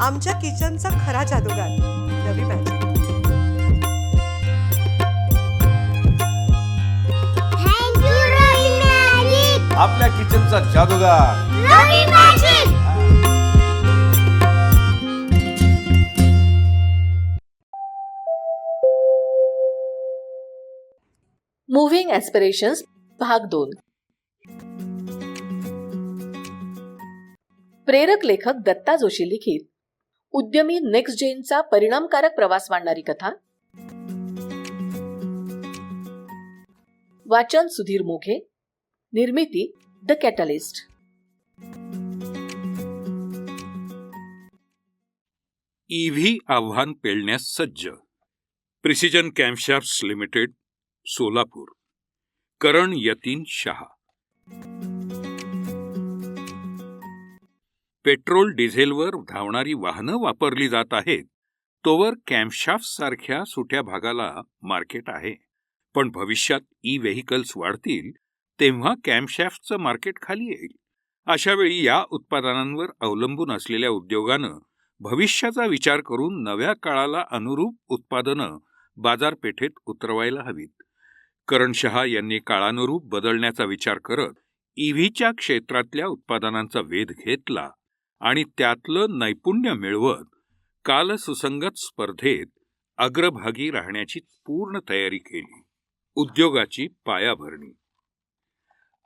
आमच्या किचनचा खरा जादूगार. Ravi magic thank you Ravi magic आपल्या किचनचा जादूगार. रवी मॅजिक मुव्हिंग ॲस्पिरेशन्स भाग दोन. प्रेरक लेखक दत्ता जोशी लिखित. उद्यमी नेक्स्ट जेनचा परिणामकारक प्रवास मांडणारी कथा. वाचन सुधीर मोघे. निर्मिती द कॅटलिस्ट. ईव्ही आव्हान पेलण्यास सज्ज. Precision Camshafts Limited Solapur. Karan Yatin Shah. Petrol डिझेलवर धावणारी वाहनं वापरली जात आहेत. तोवर कॅम्पशाफ्ट सारख्या सुट्या भागाला मार्केट आहे. पण भविष्यात ई व्हेकल्स वाढतील तेव्हा कॅम्पशाफ्टचं मार्केट खाली येईल. अशावेळी या उत्पादनांवर अवलंबून असलेल्या उद्योगानं भविष्याचा विचार करून नव्या काळाला अनुरूप उत्पादनं बाजारपेठेत उतरवायला हवीत. करण शहा यांनी काळानुरूप बदलण्याचा विचार करत ईव्हीच्या क्षेत्रातल्या उत्पादनांचा वेध घेतला. आणि त्यातलं नैपुण्य मिळवत कालसुसंगत स्पर्धेत अग्रभागी राहण्याची पूर्ण तयारी केली. उद्योगाची पायाभरणी.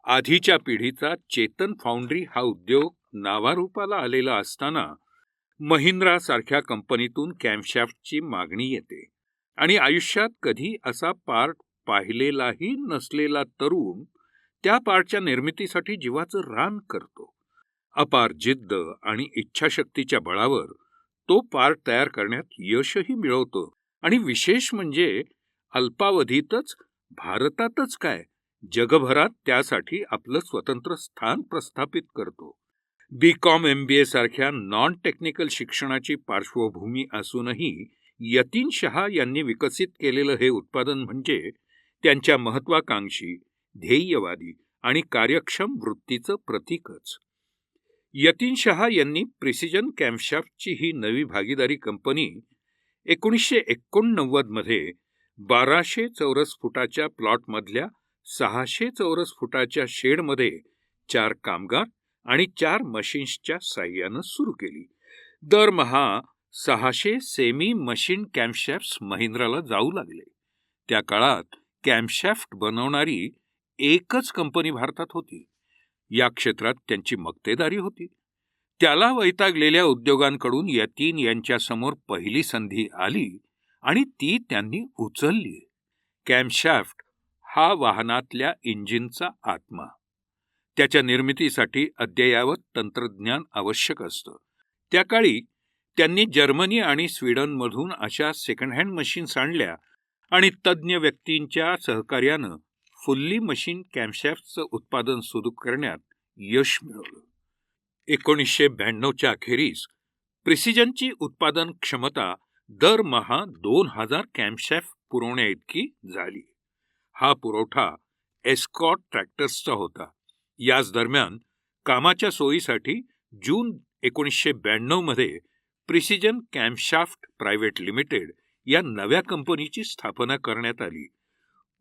आधीच्या पिढीचा चेतन फाउंड्री हा उद्योग नावारूपाला आलेला असताना महिंद्रा सारख्या कंपनीतून कॅम्पशाफ्टची मागणी येते आणि आयुष्यात कधी असा पार्ट पाहिलेलाही नसलेला तरुण त्या पार्टच्या निर्मितीसाठी जीवाचं रान करतो. अपार जिद्द आणि इच्छाशक्तीच्या बळावर तो पार्ट तयार करण्यात यशही मिळवतो. आणि विशेष म्हणजे अल्पावधीतच भारतातच काय जगभरात त्यासाठी आपलं स्वतंत्र स्थान प्रस्थापित करतो. बी कॉम एम बी ए सारख्या नॉन टेक्निकल शिक्षणाची पार्श्वभूमी असूनही यतीन शहा यांनी विकसित केलेलं हे उत्पादन म्हणजे त्यांच्या महत्वाकांक्षी ध्येयवादी आणि कार्यक्षम वृत्तीचं प्रतीकच. यतीन शहा यांनी प्रिसिजन कॅम्पशाफ्टची ही नवी भागीदारी कंपनी एकोणीसशे एकोणनव्वदमध्ये बाराशे चौरस फुटाच्या प्लॉटमधल्या सहाशे चौरस फुटाच्या शेडमध्ये चार कामगार आणि चार मशीन्सच्या साह्यानं सुरू केली. दरमहा सहाशे सेमी मशीन कॅम्पशॅफ्ट्स महिंद्राला जाऊ लागले. त्या काळात कॅम्पशॅफ्ट बनवणारी एकच कंपनी भारतात होती. या क्षेत्रात त्यांची मक्तेदारी होती. त्याला वैतागलेल्या उद्योगांकडून यतीन यांच्यासमोर पहिली संधी आली आणि ती त्यांनी उचलली. कॅम्पशॅफ्ट हा वाहनातल्या इंजिनचा आत्मा. त्याच्या निर्मितीसाठी अद्ययावत तंत्रज्ञान आवश्यक असतं. त्या काळी त्यांनी जर्मनी आणि स्वीडनमधून अशा सेकंड हँड मशीन्स आणल्या आणि तज्ज्ञ व्यक्तींच्या सहकार्यानं फुल्ली मशीन कॅम्पशॅफ्टचं उत्पादन सुरू करण्यात यश मिळवलं. एकोणीसशे ब्याण्णवच्या अखेरीस प्रिसिजनची उत्पादन क्षमता दरमहा दोन हजार कॅम्पशॅफ्ट पुरवण्याइतकी झाली. हा पुरवठा एस्कॉट ट्रॅक्टर्सचा होता. याच दरम्यान कामाच्या सोयीसाठी जून एकोणीसशे ब्याण्णवमध्ये प्रिसिजन कॅम्पशाफ्ट प्रायव्हेट लिमिटेड या नव्या कंपनीची स्थापना करण्यात आली.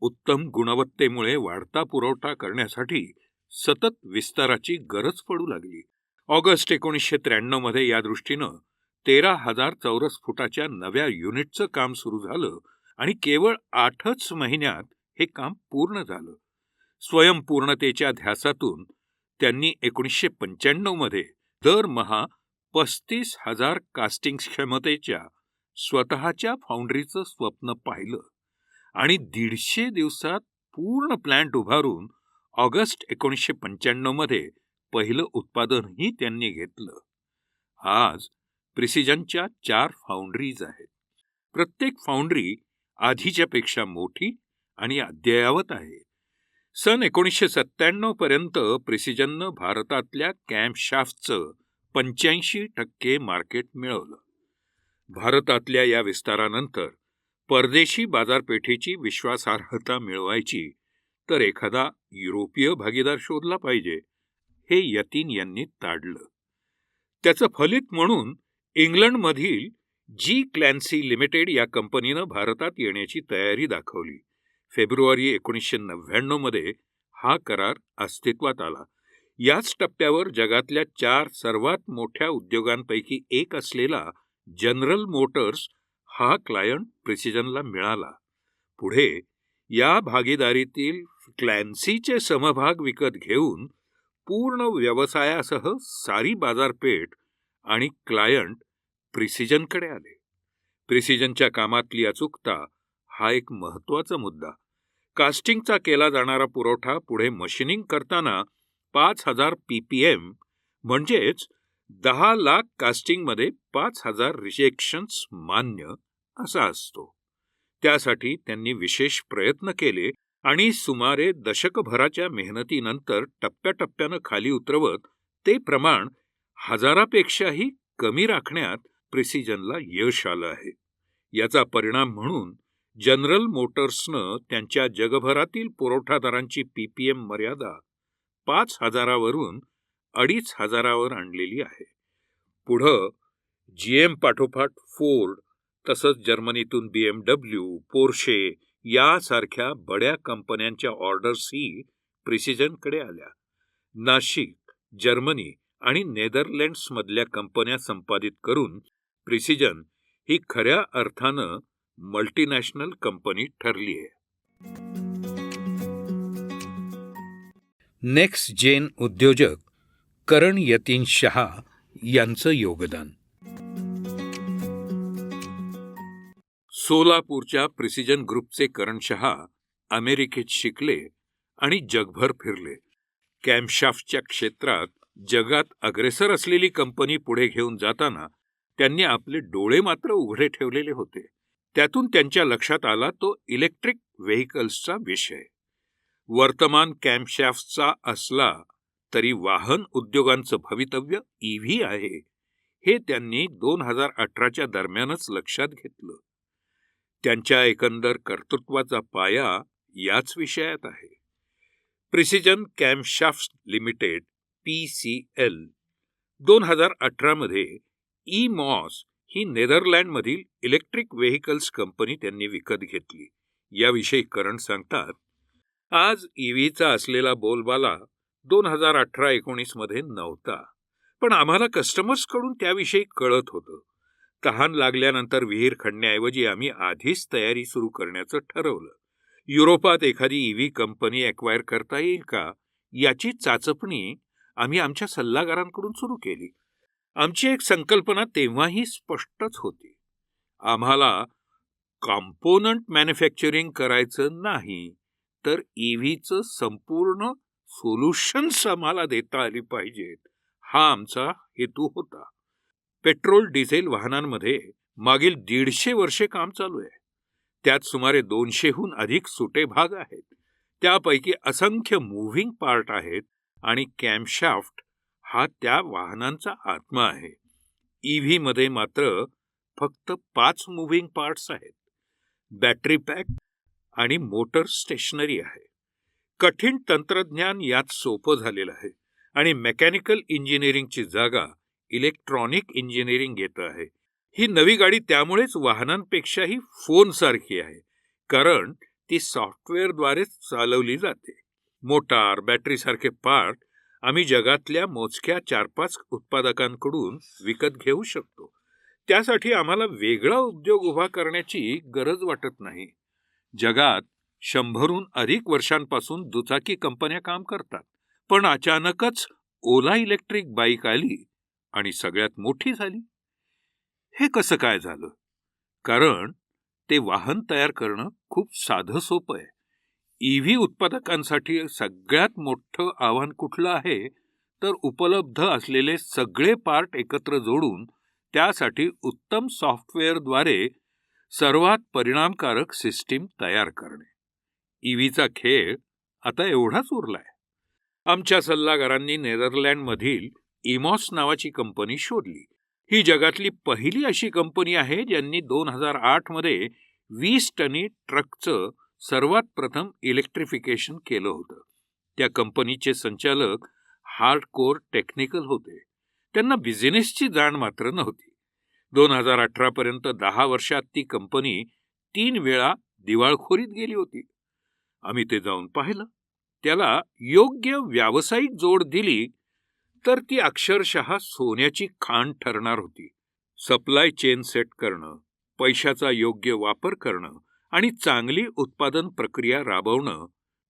उत्तम गुणवत्तेमुळे वाढता पुरवठा करण्यासाठी सतत विस्ताराची गरज पडू लागली. ऑगस्ट एकोणीसशे त्र्याण्णवमध्ये या दृष्टीनं तेरा हजार चौरस फुटाच्या नव्या युनिटचं काम सुरू झालं आणि केवळ आठच महिन्यात हे काम पूर्ण झालं. स्वयंपूर्णतेच्या ध्यासातून त्यांनी एकोणीसशे पंच्याण्णवमध्ये दरमहा पस्तीस हजार कास्टिंग क्षमतेच्या स्वतःच्या फाउंड्रीचं स्वप्न पाहिलं. आणि दीडशे दिवसात पूर्ण प्लॅन्ट उभारून ऑगस्ट एकोणीसशे पंच्याण्णवमध्ये पहिलं उत्पादनही त्यांनी घेतलं. आज प्रिसिजनच्या चार फाउंड्रीज आहेत. प्रत्येक फाउंड्री आधीच्यापेक्षा मोठी आणि अद्ययावत आहे. सन एकोणीसशे सत्त्याण्णव पर्यंत प्रिसिजननं भारतातल्या कॅम्पशाफ्टचं पंच्याऐंशी टक्के मार्केट मिळवलं. भारतातल्या या विस्तारानंतर परदेशी बाजारपेठेची विश्वासार्हता मिळवायची तर एखादा युरोपीय भागीदार शोधला पाहिजे हे यतीन यांनी ताडलं. त्याचं फलित म्हणून इंग्लंडमधील जी क्लॅन्सी लिमिटेड या कंपनीनं भारतात येण्याची तयारी दाखवली. फेब्रुवारी एकोणीसशे नव्याण्णवमध्ये हा करार अस्तित्वात आला. याच टप्प्यावर जगातल्या चार सर्वात मोठ्या उद्योगांपैकी एक असलेला जनरल मोटर्स हा क्लायंट प्रिसिजनला मिळाला. पुढे या भागीदारीतील क्लॅन्सीचे समभाग विकत घेऊन पूर्ण व्यवसायासह सारी बाजारपेठ आणि क्लायंट प्रिसिजनकडे आले. प्रिसिजनच्या कामातली अचूकता हा एक महत्त्वाचा मुद्दा. कास्टिंगचा केला जाणारा पुरवठा पुढे मशिनिंग करताना पाच हजार पी पी एम म्हणजेच दहा लाख कास्टिंगमध्ये पाच हजार रिजेक्शन्स मान्य असा असतो. त्यासाठी त्यांनी विशेष प्रयत्न केले आणि सुमारे दशकभराच्या मेहनतीनंतर टप्प्याटप्प्यानं खाली उतरवत ते प्रमाण हजारापेक्षाही कमी राखण्यात प्रिसिजनला यश आलं आहे. याचा परिणाम म्हणून जनरल मोटर्सनं त्यांच्या जगभरातील पुरवठादारांची पीपीएम मर्यादा पाच हजारावरून अडीच हजारावर आणलेली आहे. पुढं जी एम पाठोपाठ फोर्ड तसंच जर्मनीतून बी एम डब्ल्यू पोर्शे यासारख्या बड्या कंपन्यांच्या ऑर्डर्सही प्रिसिजनकडे आल्या. नाशिक जर्मनी आणि नेदरलँड्समधल्या कंपन्या संपादित करून प्रिसिजन ही खऱ्या अर्थानं मल्टीनॅशनल कंपनी ठरली आहे. नेक्स्ट जेन उद्योजक करण यतीन शहा यांचं योगदान. सोलापूरच्या प्रिसिजन ग्रुपचे करण शहा अमेरिकेत शिकले आणि जगभर फिरले. कॅम्पशाफ्टच्या क्षेत्रात जगात अग्रेसर असलेली कंपनी पुढे घेऊन जाताना त्यांनी आपले डोळे मात्र उघडे ठेवलेले होते. त्यातून त्यांच्या लक्षात आला तो इलेक्ट्रिक व्हेकल्सचा विषय. वर्तमान कॅम्पशाफ्टचा असला तरी वाहन उद्योगांचं भवितव्य ईव्ही आहे. हे त्यांनी दोन हजार अठराच्या दरम्यानच लक्षात घेतलं. त्यांच्या एकंदर कर्तृत्वाचा पाया याच विषयात आहे. Precision Camshaft Limited P C L दोन हजार अठरामध्ये ई मॉस ही नेदरलँडमधील इलेक्ट्रिक व्हेकल्स कंपनी त्यांनी विकत घेतली. याविषयी करण सांगतात आज ईव्हीचा असलेला बोलबाला दोन हजार अठरा एकोणीसमध्ये नव्हता. पण आम्हाला कस्टमर्सकडून त्याविषयी कळत होतं. तहान लागल्यानंतर विहीर खणण्याऐवजी आम्ही आधीच तयारी सुरू करण्याचं ठरवलं. युरोपात एखादी ईव्ही कंपनी एक्वायर करता येईल का? याची चाचपणी आम्ही आमच्या सल्लागारांकडून सुरू केली. आमची एक संकल्पना तेव्हाही स्पष्टच होती. आम्हाला कॉम्पोनंट मॅन्युफॅक्चरिंग करायचं नाही तर ईव्हीचं संपूर्ण सोल्युशन्स आम्हाला देता आली पाहिजेत. हा आमचा हेतू होता. पेट्रोल डिझेल वाहनांमध्ये मागील दीडशे वर्षे काम चालू आहे. त्यात सुमारे दोनशेहून अधिक सुटे भाग आहेत. त्यापैकी असंख्य मूव्हिंग पार्ट आहेत आणि कॅम्पशाफ्ट हा त्या वाहनांचा आत्मा आहे. ई व्हीमध्ये मात्र फक्त पाच मूव्हिंग पार्ट्स आहेत. बॅटरी पॅक आणि मोटर स्टेशनरी आहे. कठीण तंत्रज्ञान यात सोपं झालेलं आहे आणि मेकॅनिकल इंजिनिअरिंगची जागा इलेक्ट्रॉनिक इंजिनिअरिंग घेतं आहे. ही नवी गाडी त्यामुळेच वाहनांपेक्षाही फोनसारखी आहे कारण ती सॉफ्टवेअरद्वारेच चालवली जाते. मोटार बॅटरीसारखे पार्ट आम्ही जगातल्या मोजक्या चार पाच उत्पादकांकडून विकत घेऊ शकतो. त्यासाठी आम्हाला वेगळा उद्योग उभा करण्याची गरज वाटत नाही. जगात शंभरहून अधिक वर्षांपासून दुचाकी कंपन्या काम करतात. पण अचानकच ओला इलेक्ट्रिक बाईक आली आणि सगळ्यात मोठी झाली. हे कसं काय झालं? कारण ते वाहन तयार करणं खूप साधं सोपं आहे. ईव्ही उत्पादकांसाठी सगळ्यात मोठं आव्हान कुठलं आहे? तर उपलब्ध असलेले सगळे पार्ट एकत्र जोडून त्यासाठी उत्तम सॉफ्टवेअरद्वारे सर्वात परिणामकारक सिस्टीम तयार करणे. ईव्हीचा खेळ आता एवढाच उरलाय. आमच्या सल्लागारांनी नेदरलँडमधील इमॉस नावाची कंपनी शोधली. ही जगातली पहिली अशी कंपनी आहे ज्यांनी दोन हजार आठमध्ये वीस टनी ट्रकचं सर्वात प्रथम इलेक्ट्रिफिकेशन केलं होतं. त्या कंपनीचे संचालक हार्ड कोर टेक्निकल होते. त्यांना बिझनेसची जाण मात्र नव्हती. दोन हजार अठरापर्यंत दहा वर्षात ती कंपनी तीन वेळा दिवाळखोरीत गेली होती. आम्ही ते जाऊन पाहिलं. त्याला योग्य व्यावसायिक जोड दिली तर ती अक्षरशः सोन्याची खाण ठरणार होती. सप्लाय चेन सेट करणं पैशाचा योग्य वापर करणं आणि चांगली उत्पादन प्रक्रिया राबवणं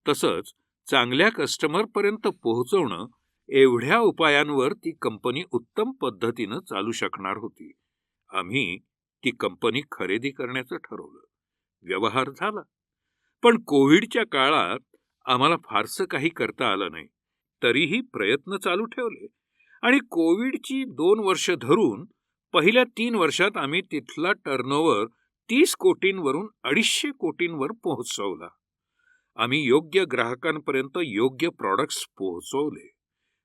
तसंच चांगल्या कस्टमरपर्यंत पोहोचवणं एवढ्या उपायांवर ती कंपनी उत्तम पद्धतीनं चालू शकणार होती. आम्ही ती कंपनी खरेदी करण्याचं ठरवलं. व्यवहार झाला. पण कोविडच्या काळात आम्हाला फारसं काही करता आलं नाही. तरीही प्रयत्न चालू ठेवले. आणि कोविडची दोन वर्ष धरून पहिल्या तीन वर्षात आम्ही तिथला टर्नओव्हर तीस कोटींवरून अडीचशे कोटींवर पोहोचवला. आम्ही योग्य ग्राहकांपर्यंत योग्य प्रॉडक्ट्स पोहोचवले.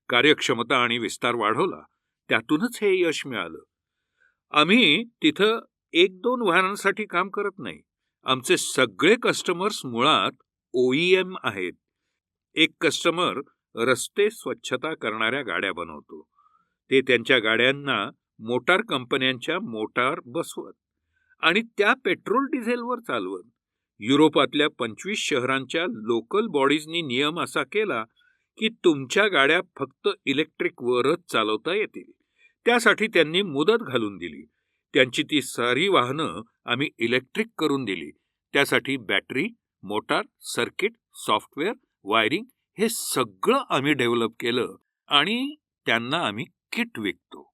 कार्यक्षमता आणि विस्तार वाढवला. त्यातूनच हे यश मिळालं. आम्ही तिथं एक दोन वाहनांसाठी काम करत नाही. आमचे सगळे कस्टमर्स मुळात ओईएम आहेत. एक कस्टमर रस्ते स्वच्छता करणाऱ्या गाड्या बनवतो. ते त्यांच्या गाड्यांना मोटार कंपन्यांच्या मोटार बसवत आणि त्या पेट्रोल डिझेलवर चालवत. युरोपातल्या पंचवीस शहरांच्या लोकल बॉडीजनी नियम असा केला की तुमच्या गाड्या फक्त इलेक्ट्रिकवरच चालवता येतील. त्यासाठी त्यांनी मुदत घालून दिली. त्यांची ती सारी वाहनं आम्ही इलेक्ट्रिक करून दिली. त्यासाठी battery motor circuit software wiring हे सगळं आम्ही डेव्हलप केलं आणि त्यांना आम्ही किट विकतो.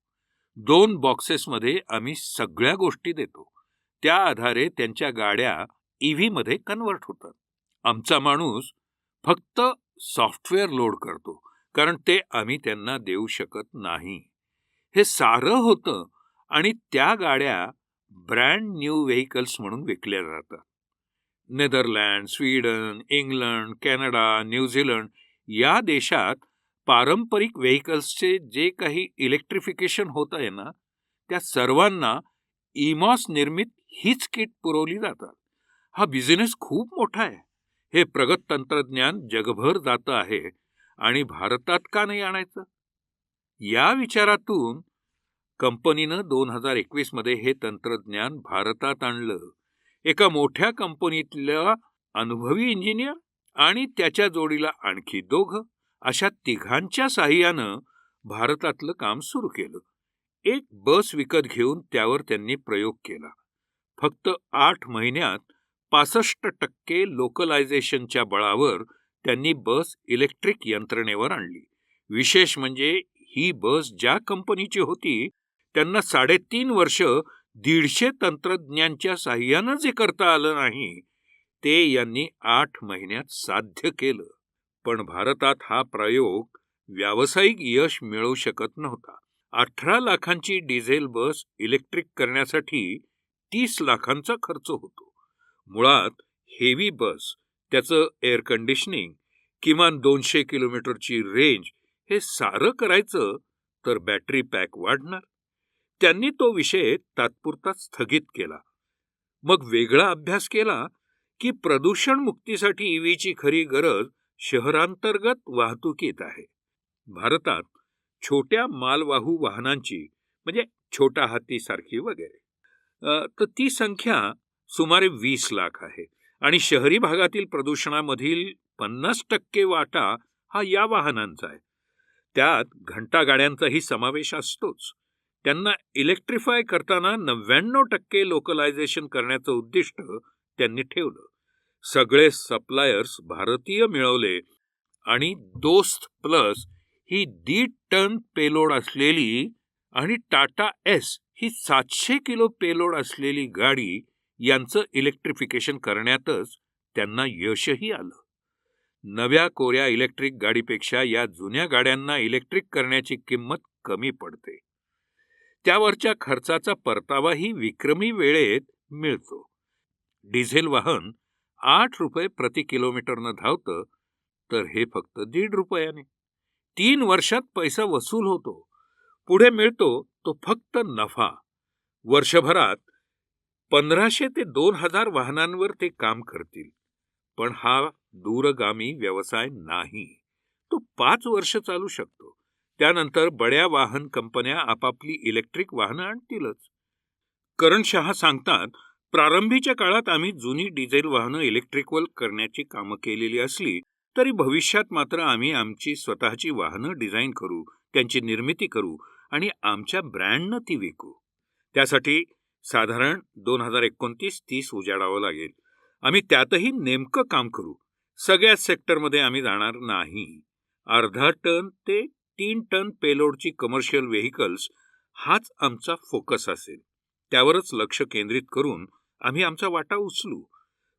दोन बॉक्सेसमध्ये आम्ही सगळ्या गोष्टी देतो. त्या आधारे त्यांच्या गाड्या ई व्हीमध्ये कन्वर्ट होतात. आमचा माणूस फक्त सॉफ्टवेअर लोड करतो कारण ते आम्ही त्यांना देऊ शकत नाही. हे सारं होतं आणि त्या गाड्या ब्रँड न्यू व्हेकल्स म्हणून विकल्या जातात. Netherland Sweden England Canada New Zealand या देशात पारंपरिक व्हेकल्सचे जे काही इलेक्ट्रिफिकेशन होत आहे ना त्या सर्वांना इमॉस निर्मित हीच किट पुरवली जातात. हा बिझनेस खूप मोठा आहे. हे प्रगत तंत्रज्ञान जगभर जातं आहे आणि भारतात का नाही आणायचं? या विचारातून कंपनीनं दोन हजार एकवीसमध्ये हे तंत्रज्ञान भारतात आणलं. एका मोठ्या कंपनीतल्या अनुभवी इंजिनियर आणि त्याच्या जोडीला आणखी दोघं अशा तिघांच्या साह्यानं भारतातलं काम सुरू केलं. एक बस विकत घेऊन त्यावर त्यांनी प्रयोग केला. फक्त आठ महिन्यात पासष्ट टक्के लोकलायझेशनच्या बळावर त्यांनी बस इलेक्ट्रिक यंत्रणेवर आणली. विशेष म्हणजे ही बस ज्या कंपनीची होती त्यांना साडेतीन वर्ष दीडशे तंत्रज्ञांच्या साह्यानं जे करता आलं नाही ते यांनी आठ महिन्यात साध्य केलं. पण भारतात हा प्रयोग व्यावसायिक यश मिळवू शकत नव्हता. अठरा लाखांची डिझेल बस इलेक्ट्रिक करण्यासाठी तीस लाखांचा खर्च होतो. मुळात हेवी बस त्याचं एअर कंडिशनिंग किमान दोनशे किलोमीटरची रेंज हे सारं करायचं तर बॅटरी पॅक वाढणार. त्यांनी तो विषय तात्पुरता स्थगित केला. मग वेगळा अभ्यास केला की प्रदूषण मुक्तीसाठी ईव्हीची खरी गरज शहरांतर्गत वाहतुकीत आहे. भारतात छोट्या मालवाहू वाहनांची म्हणजे छोटा हातीसारखी वगैरे तर ती संख्या सुमारे वीस लाख आहे आणि शहरी भागातील प्रदूषणामधील पन्नास टक्के वाटा हा या वाहनांचा आहे. त्यात घंटा गाड्यांचाही समावेश असतोच. त्यांना इलेक्ट्रिफाय करताना नव्याण्णव टक्के लोकलायझेशन करण्याचं उद्दिष्ट त्यांनी ठेवलं. सगळे सप्लायर्स भारतीय मिळवले आणि दोस्त प्लस ही दीड टन पेलोड असलेली आणि टाटा एस ही सातशे किलो पेलोड असलेली गाडी यांचं इलेक्ट्रिफिकेशन करण्यातच त्यांना यशही आलं. नव्या कोऱ्या इलेक्ट्रिक गाडीपेक्षा या जुन्या गाड्यांना इलेक्ट्रिक करण्याची किंमत कमी पडते. त्यावरच्या खर्चाचा परतावाही विक्रमी वेळेत मिळतो. डिझेल वाहन आठ रुपये प्रति किलोमीटरनं धावतं तर हे फक्त दीड रुपयाने. तीन वर्षात पैसा वसूल होतो. पुढे मिळतो तो फक्त नफा. वर्षभरात पंधराशे ते दोन हजार वाहनांवर ते काम करतील. पण हा दूरगामी व्यवसाय नाही. तो पाच वर्ष चालू शकतो. त्यानंतर बड्या वाहन कंपन्या आपापली इलेक्ट्रिक वाहनं आणतीलच. करण शहा सांगतात प्रारंभीच्या काळात आम्ही जुनी डिझेल वाहनं इलेक्ट्रिकल करण्याची कामं केलेली असली तरी भविष्यात मात्र आम्ही आमची स्वतःची वाहनं डिझाईन करू त्यांची निर्मिती करू आणि आमच्या ब्रँडनं ती विकू. त्यासाठी साधारण दोन हजार एकोणतीस तीस उजाडावं लागेल. आम्ही त्यातही नेमकं काम करू. सगळ्याच सेक्टरमध्ये आम्ही जाणार नाही. अर्धा टन ते तीन टन पेलोडची कमर्शियल व्हेकल्स हाच आमचा फोकस असेल. त्यावरच लक्ष केंद्रित करून आम्ही आमचा वाटा उचलू.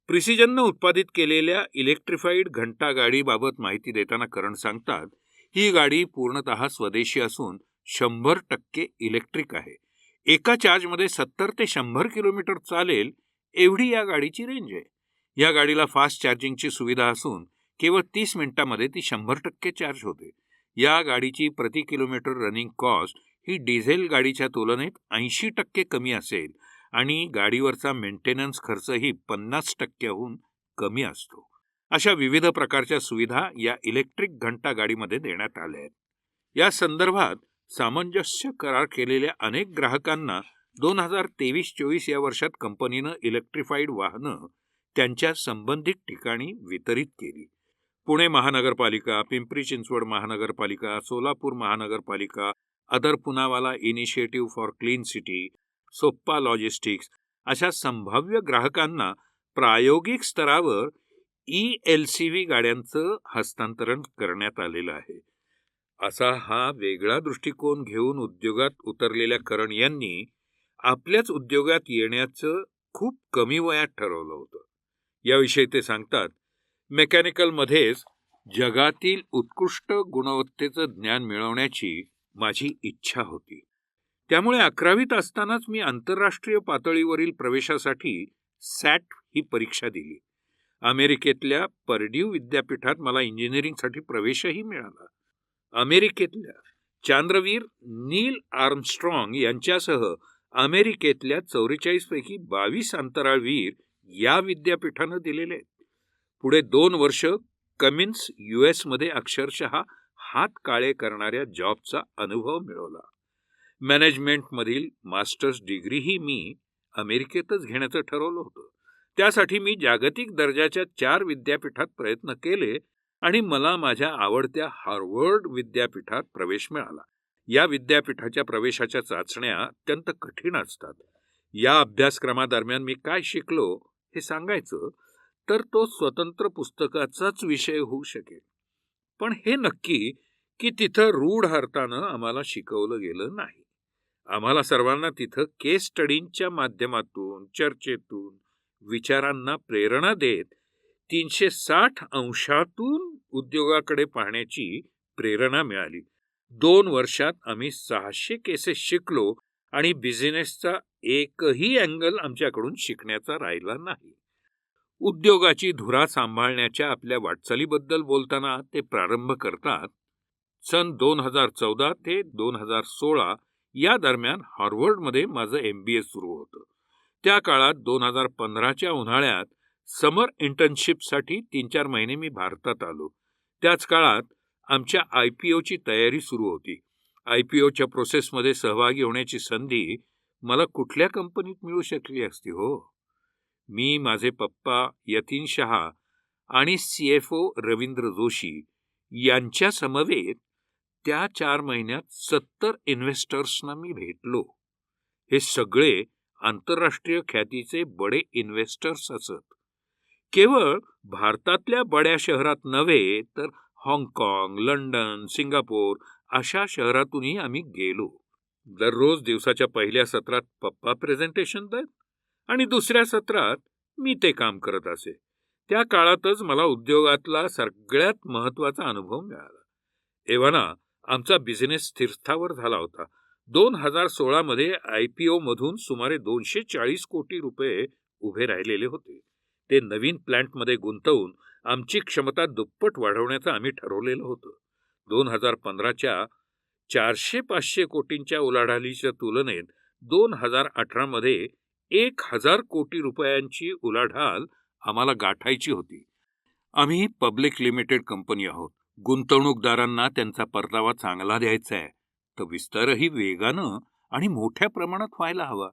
प्रिसिजननं उत्पादित केलेल्या इलेक्ट्रिफाईड घंटा गाडीबाबत माहिती देताना करण सांगतात ही गाडी पूर्णतः स्वदेशी असून शंभर टक्के इलेक्ट्रिक आहे. एका चार्जमध्ये सत्तर ते शंभर किलोमीटर चालेल एवढी या गाडीची रेंज आहे. या गाडीला फास्ट चार्जिंगची सुविधा असून केवळ तीस मिनिटामध्ये ती शंभर टक्के चार्ज होते. या गाडीची प्रति किलोमीटर रनिंग कॉस्ट ही डिझेल गाडीच्या तुलनेत ऐंशी टक्के कमी असेल आणि गाडीवरचा मेंटेनन्स खर्चही पन्नास टक्क्याहून कमी असतो. अशा विविध प्रकारच्या सुविधा या इलेक्ट्रिक घंटा गाडीमध्ये देण्यात आल्या आहेत. या संदर्भात सामंजस्य करार केलेल्या अनेक ग्राहकांना दोन हजार तेवीस चोवीस या वर्षात कंपनीनं इलेक्ट्रिफाईड वाहनं त्यांच्या संबंधित ठिकाणी वितरित केली. पुणे महानगरपालिका पिंपरी चिंचवड महानगरपालिका सोलापूर महानगरपालिका Adar Poonawalla initiative for clean city Soppa logistics अशा संभाव्य ग्राहकांना प्रायोगिक स्तरावर ई एल सी व्ही गाड्यांचं हस्तांतरण करण्यात आलेलं आहे. असा हा वेगळा दृष्टिकोन घेऊन उद्योगात उतरलेल्या करण यांनी आपल्याच उद्योगात येण्याचं खूप कमी वयात ठरवलं होतं. याविषयी ते सांगतात मेकॅनिकलमध्येच जगातील उत्कृष्ट गुणवत्तेचं ज्ञान मिळवण्याची माझी इच्छा होती. त्यामुळे अकरावीत असतानाच मी आंतरराष्ट्रीय पातळीवरील प्रवेशासाठी सॅट ही परीक्षा दिली. अमेरिकेतल्या परड्यू विद्यापीठात मला इंजिनिअरिंगसाठी प्रवेशही मिळाला. अमेरिकेतल्या चांद्रवीर नील आर्मस्ट्रॉंग यांच्यासह अमेरिकेतल्या चौवेचाळीसपैकी बावीस अंतराळवीर या विद्यापीठानं दिलेले आहेत. पुढे दोन वर्ष कमिन्स यू एसमध्ये अक्षरशः हात काळे करणाऱ्या जॉबचा अनुभव मिळवला. मॅनेजमेंटमधील मास्टर्स डिग्रीही मी अमेरिकेतच घेण्याचं ठरवलं होतं. त्यासाठी मी जागतिक दर्जाच्या चार विद्यापीठात प्रयत्न केले आणि मला माझ्या आवडत्या हार्वर्ड विद्यापीठात प्रवेश मिळाला. या विद्यापीठाच्या प्रवेशाच्या चाचण्या अत्यंत कठीण असतात. या अभ्यासक्रमादरम्यान मी काय शिकलो हे सांगायचं तर तो स्वतंत्र पुस्तकाचाच विषय होऊ शकेल. पण हे नक्की की तिथं रूढ अर्थानं आम्हाला शिकवलं गेलं नाही. आम्हाला सर्वांना तिथं केस स्टडींच्या माध्यमातून चर्चेतून विचारांना प्रेरणा देत तीनशे साठ अंशातून उद्योगाकडे पाहण्याची प्रेरणा मिळाली. दोन वर्षात आम्ही सहाशे केसेस शिकलो आणि बिझनेसचा एकही अँगल आमच्याकडून शिकण्याचा राहिला नाही. उद्योगाची धुरा सांभाळण्याच्या आपल्या वाटचालीबद्दल बोलताना ते प्रारंभ करतात. सन दोन हजार चौदा ते दोन हजार सोळा या दरम्यान हार्वर्डमध्ये माझं एम बी ए सुरू होतं. त्या काळात दोन हजार पंधराच्या उन्हाळ्यात समर इंटर्नशिपसाठी तीन चार महिने मी भारतात आलो. त्याच काळात आमच्या आय पी ओची तयारी सुरू होती. आय पी ओच्या प्रोसेसमध्ये सहभागी होण्याची संधी मला कुठल्या कंपनीत मिळू शकली असती हो? मी माझे पप्पा यतीन शहा आणि C F O Ravindra Joshi यांच्या समवेत त्या चार महिन्यात सत्तर इन्व्हेस्टर्सना मी भेटलो. हे सगळे आंतरराष्ट्रीय ख्यातीचे बडे इन्व्हेस्टर्स असत. केवळ भारतातल्या बड्या शहरात नव्हे तर हाँगकाँग लंडन सिंगापूर अशा शहरातूनही आम्ही गेलो. दररोज दिवसाच्या पहिल्या सत्रात पप्पा प्रेझेंटेशन देत. आणि दुसऱ्या सत्रात मी ते काम करत असे. त्या काळातच मला उद्योगातला सगळ्यात महत्त्वाचा अनुभव मिळाला. एव्हाना आमचा बिझनेस स्थिरस्थावर झाला होता. दोन हजार सोळामध्ये आय पी ओमधून सुमारे दोनशे चाळीस कोटी रुपये उभे राहिलेले होते. ते नवीन प्लॅन्टमध्ये गुंतवून आमची क्षमता दुप्पट वाढवण्याचं आम्ही ठरवलेलं होतं. दोन हजार पंधराच्या चारशे पाचशे कोटींच्या उलाढालीच्या तुलनेत दोन हजार अठरामध्ये एक हजार कोटी रुपयांची उलाढाल आम्हाला गाठायची होती. आम्ही पब्लिक लिमिटेड कंपनी आहोत. गुंतवणूकदारांना त्यांचा परतावा चांगला द्यायचा आहे. तर विस्तारही वेगानं आणि मोठ्या प्रमाणात व्हायला हवा.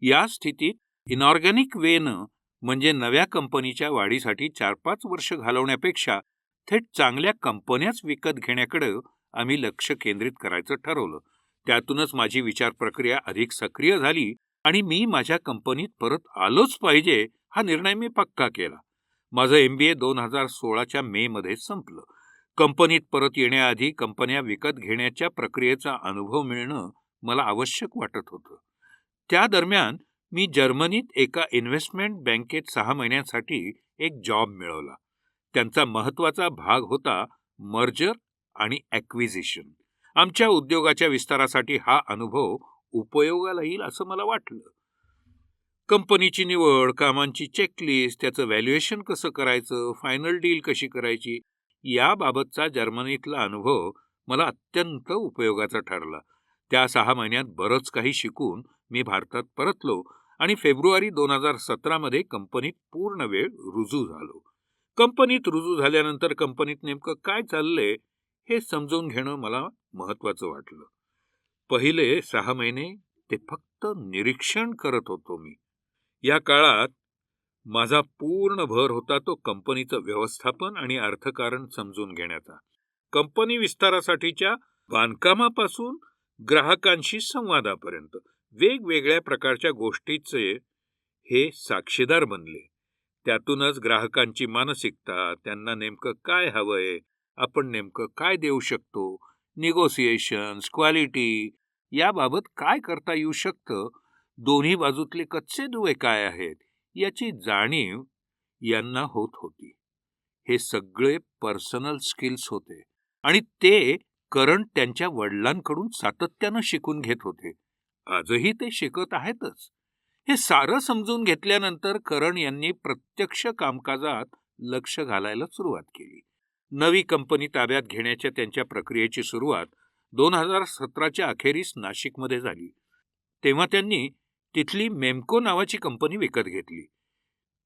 या स्थितीत इनऑर्गॅनिक वेनं म्हणजे नव्या कंपनीच्या वाढीसाठी चार पाच वर्ष घालवण्यापेक्षा थेट चांगल्या कंपन्याच विकत घेण्याकडे आम्ही लक्ष केंद्रित करायचं ठरवलं. त्यातूनच माझी विचार प्रक्रिया अधिक सक्रिय झाली आणि मी माझ्या कंपनीत परत आलोच पाहिजे हा निर्णय मी पक्का केला. माझं एम बी ए दोन हजार सोळाच्या मेमध्ये संपलं. कंपनीत परत येण्याआधी कंपन्या विकत घेण्याच्या प्रक्रियेचा अनुभव मिळणं मला आवश्यक वाटत होतं. त्या दरम्यान मी जर्मनीत एका इन्व्हेस्टमेंट बँकेत सहा महिन्यांसाठी एक जॉब मिळवला. त्यांचा महत्त्वाचा भाग होता मर्जर आणि ॲक्विजिशन. आमच्या उद्योगाच्या विस्तारासाठी हा अनुभव उपयोगाला येईल असं मला वाटलं. कंपनीची निवड कामांची चेकलिस्ट त्याचं व्हॅल्युएशन कसं करायचं फायनल डील कशी करायची याबाबतचा जर्मनीतला अनुभव मला अत्यंत उपयोगाचा ठरला. त्या सहा महिन्यात बरंच काही शिकून मी भारतात परतलो आणि फेब्रुवारी दोन हजार सतरामध्ये कंपनीत पूर्ण वेळ रुजू झालो. कंपनीत रुजू झाल्यानंतर कंपनीत नेमकं काय चाललंय हे समजून घेणं मला महत्त्वाचं वाटलं. पहिले सहा महिने ते फक्त निरीक्षण करत होतो मी. या काळात माझा पूर्ण भर होता तो कंपनीचं व्यवस्थापन आणि अर्थकारण समजून घेण्याचा. कंपनी विस्तारासाठीच्या बांधकामापासून ग्राहकांशी संवादापर्यंत वेगवेगळ्या प्रकारच्या गोष्टीचे हे साक्षीदार बनले. त्यातूनच ग्राहकांची मानसिकता त्यांना नेमकं काय हवंय आपण नेमकं काय देऊ शकतो निगोसिएशन्स क्वालिटी याबाबत काय करता येऊ शकतं? दोन्ही बाजूतले कच्चे दुवे काय आहेत? याची जाणीव यांना होत होती. हे सगळे पर्सनल स्किल्स होते. आणि ते करण त्यांच्या वडिलांकडून सातत्यानं शिकून घेत होते. आजही ते शिकत आहेतच. हे सारं समजून घेतल्यानंतर करण यांनी प्रत्यक्ष कामकाजात लक्ष घालायला सुरुवात केली. नवी कंपनी ताब्यात घेण्याच्या त्यांच्या प्रक्रियेची सुरुवात दोन हजार सतराच्या अखेरीस नाशिकमध्ये झाली. तेव्हा त्यांनी तिथली मेमको नावाची कंपनी विकत घेतली.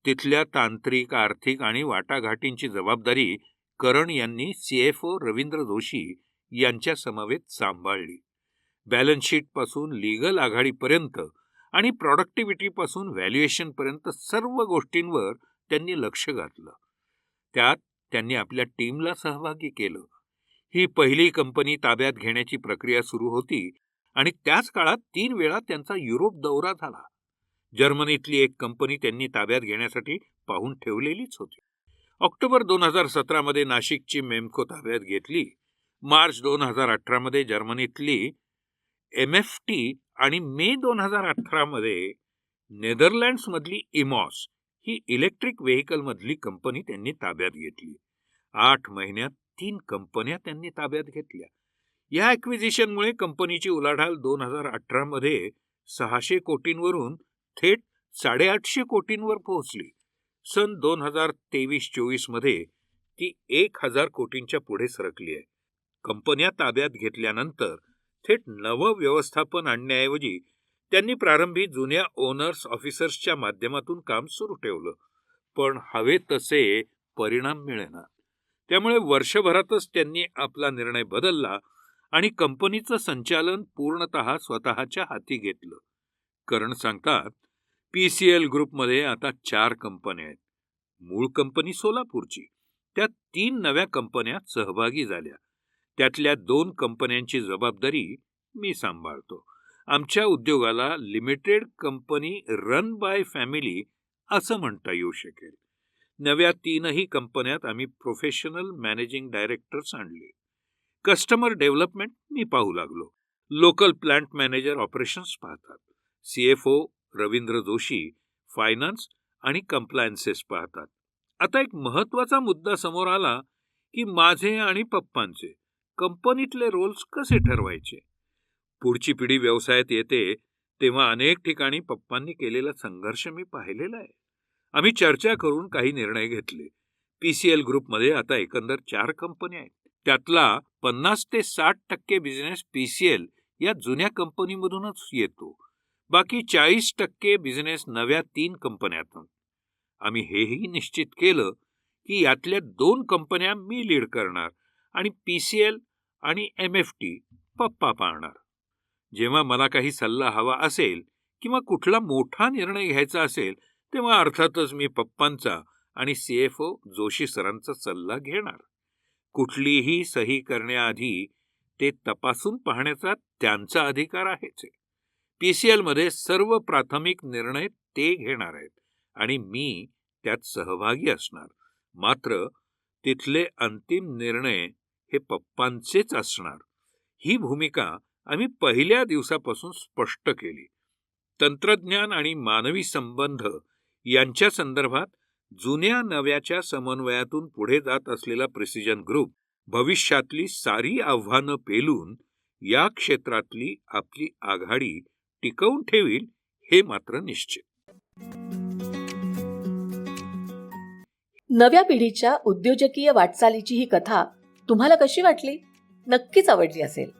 तिथल्या तांत्रिक आर्थिक आणि वाटाघाटींची जबाबदारी करण यांनी सीएफओ रवींद्र जोशी यांच्या समवेत सांभाळली. बॅलन्स लीगल आघाडीपर्यंत आणि प्रॉडक्टिव्हिटीपासून व्हॅल्युएशनपर्यंत सर्व गोष्टींवर त्यांनी लक्ष घातलं. त्यात त्यांनी आपल्या टीमला सहभागी केलं. ही पहिली कंपनी ताब्यात घेण्याची प्रक्रिया सुरू होती आणि त्याच काळात तीन वेळा त्यांचा युरोप दौरा झाला. जर्मनीतली एक कंपनी त्यांनी ताब्यात घेण्यासाठी पाहून ठेवलेलीच होती. ऑक्टोबर दोन हजार सतरामध्ये नाशिकची मेमको ताब्यात घेतली. मार्च दोन हजार अठरामध्ये जर्मनीतली एम एफ टी आणि मे दोन हजार अठरामध्ये नेदरलँड्समधली इमॉस ही इलेक्ट्रिक व्हेकलमधली कंपनी त्यांनी ताब्यात घेतली. आठ महिन्यात तीन कंपन्या त्यांनी ताब्यात घेतल्या. या ॲक्विजिशनमुळे कंपनीची उलाढाल दोन हजार अठरामध्ये सहाशे कोटींवरून थेट साडेआठशे कोटींवर पोहोचली. सन दोन हजार तेवीस चोवीसमध्ये ती एक हजार कोटींच्या पुढे सरकली आहे. कंपन्या ताब्यात घेतल्यानंतर थेट नवं व्यवस्थापन आणण्याऐवजी त्यांनी प्रारंभी जुन्या ओनर्स ऑफिसर्सच्या माध्यमातून काम सुरू ठेवलं. पण हवे तसे परिणाम मिळेना. त्यामुळे वर्षभरातच त्यांनी आपला निर्णय बदलला आणि कंपनीचं संचालन पूर्णतः स्वतःच्या हाती घेतलं. करण सांगतात पी सी एल ग्रुपमध्ये आता चार कंपन्या आहेत. मूळ कंपनी सोलापूरची. त्यात तीन नव्या कंपन्या सहभागी झाल्या. त्यातल्या दोन कंपन्यांची जबाबदारी मी सांभाळतो. आमच्या उद्योगाला limited company run by family असं म्हणता येऊ शकेल. नव्या तीनही कंपन्यात आम्ही प्रोफेशनल मॅनेजिंग डायरेक्टर्स आणले. कस्टमर डेव्हलपमेंट मी पाहू लागलो. लोकल प्लांट मॅनेजर ऑपरेशन्स पाहतात. सीएफओ रवींद्र जोशी फायनान्स आणि कंप्लायन्सेस पाहतात. आता एक महत्त्वाचा मुद्दा समोर आला की माझे आणि पप्पांचे कंपनीतले रोल्स कसे ठरवायचे? पुढची पिढी व्यवसायात येते तेव्हा अनेक ठिकाणी पप्पांनी केलेला संघर्ष मी पाहिलेला आहे. आम्ही चर्चा करून काही निर्णय घेतले. पी सी एल ग्रुपमध्ये आता एकंदर चार कंपन्या आहेत. त्यातला पन्नास ते साठ टक्के बिझनेस पी सी एल या जुन्या कंपनीमधूनच येतो. बाकी चाळीस टक्के बिझनेस नव्या तीन कंपन्यातून. आम्ही हेही निश्चित केलं की यातल्या दोन कंपन्या मी लीड करणार आणि पी सी एल आणि एम एफ टी पप्पा पाहणार जेव्हा मला काही सल्ला हवा असेल किंवा कुठला मोठा निर्णय घ्यायचा असेल तेव्हा अर्थातच मी पप्पांचा आणि सी एफ ओ जोशी सरांचा सल्ला घेणार. कुठलीही सही करण्याआधी ते तपासून पाहण्याचा त्यांचा अधिकार आहेच पी सी एलमध्ये सर्व प्राथमिक निर्णय ते घेणार आहेत आणि मी त्यात सहभागी असणार. मात्र तिथले अंतिम निर्णय हे पप्पांचेच असणार. ही भूमिका आम्ही पहिल्या दिवसापासून स्पष्ट केली. तंत्रज्ञान आणि मानवी संबंध यांच्या संदर्भात जुन्या नव्याच्या समन्वयातून पुढे जात असलेला प्रिसिजन ग्रुप भविष्यातली सारी आव्हानं पेलून या क्षेत्रातली आपली आघाडी टिकवून ठेवील हे मात्र निश्चित. नव्या पिढीच्या उद्योजकीय वाटचालीची ही कथा तुम्हाला कशी वाटली? नक्कीच आवडली असेल.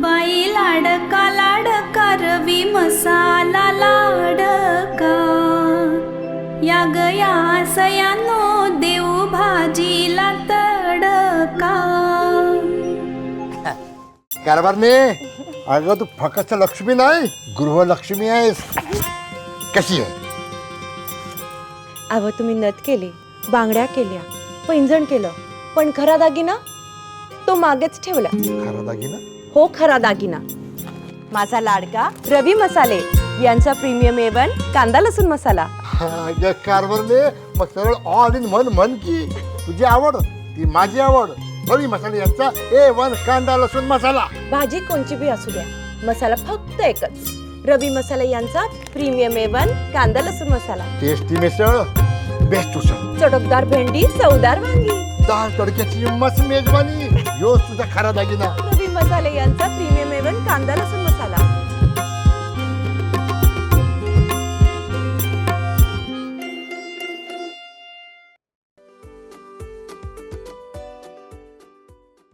बाई लाडका लाडका रवी मसाला लाडका. या गया सयानो देऊ भाजीला तडका. कारभारने अगं तू फक्त लक्ष्मी नाही गृहलक्ष्मी आहेस. कशी आहे? अवं तुम्ही नथ केली बांगड्या केल्या पैंजण केलं पण खरा दागिना तो मागेच ठेवला. खरा दागिना? हो खरा दागिना. माझा लाडका रवी मसाले यांचा प्रीमियम एवन कांदा लसूण मसाला. कारभारने मग सरळ ऑल इन वन म्हण की. तुझी आवड ती माझी आवड. बरी मसाला यांचा ए वन कांदा लसूण मसाला. भाजी कोणची बी असू द्या मसाला फक्त एकच. रवी मसाला यांचा प्रीमियम एवन कांदा लसूण मसाला. टेस्टी मिसळ बेस्ट उसळ. चटकदार भेंडी चवदार वांगी. दाल तडक्याची मस्त मेजवानी. यो तुझा खरा दागिना. रवी मसाले यांचा प्रीमियम एवन कांदा लसूण